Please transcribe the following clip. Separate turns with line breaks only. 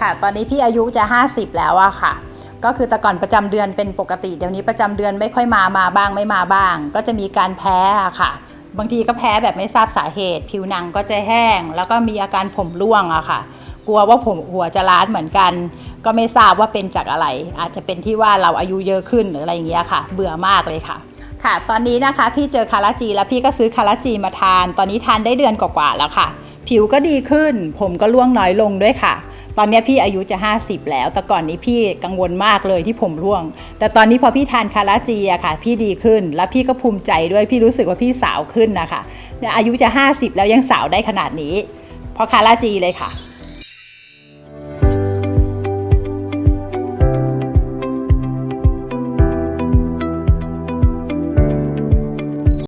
ค่ะ ตอนนี้พี่อายุจะ 50 แล้วอะค่ะ ก็คือแต่ก่อนประจำเดือนเป็นปกติ เดี๋ยวนี้ประจำเดือนไม่ค่อยมามาบ้างไม่มาบ้าง ก็จะมีการแพ้อะค่ะ บางทีก็แพ้แบบไม่ทราบสาเหตุ ผิวหนังก็จะแห้ง แล้วก็มีอาการผมร่วงอะค่ะ กลัวว่าผมหัวจะล้านเหมือนกัน ก็ไม่ทราบว่าเป็นจากอะไร อาจจะเป็นที่ว่าเราอายุเยอะขึ้นหรืออะไรอย่างเงี้ยค่ะ เบื่อมากเลยค่ะค่ะ ตอนนี้นะคะพี่เจอคาราจีแล้วพี่ก็ซื้อคาราจีมาทาน ตอนนี้ทานได้เดือนกว่าๆแล้วค่ะ ผิวก็ดีขึ้น ผมก็ร่วงน้อยลงด้วยค่ะ ตอนนี้พี่อายุจะ 50 แล้ว แต่ก่อนนี้พี่กังวลมากเลยที่ผมร่วง แต่ตอนนี้พอพี่ทานคาราจีอะค่ะ พี่ดีขึ้น แล้วพี่ก็ภูมิใจด้วย พี่รู้สึกว่าพี่สาวขึ้นนะคะอายุจะ 50 แล้วยังสาวได้ขนาดนี้ เพราะคาราจีเลยค่ะ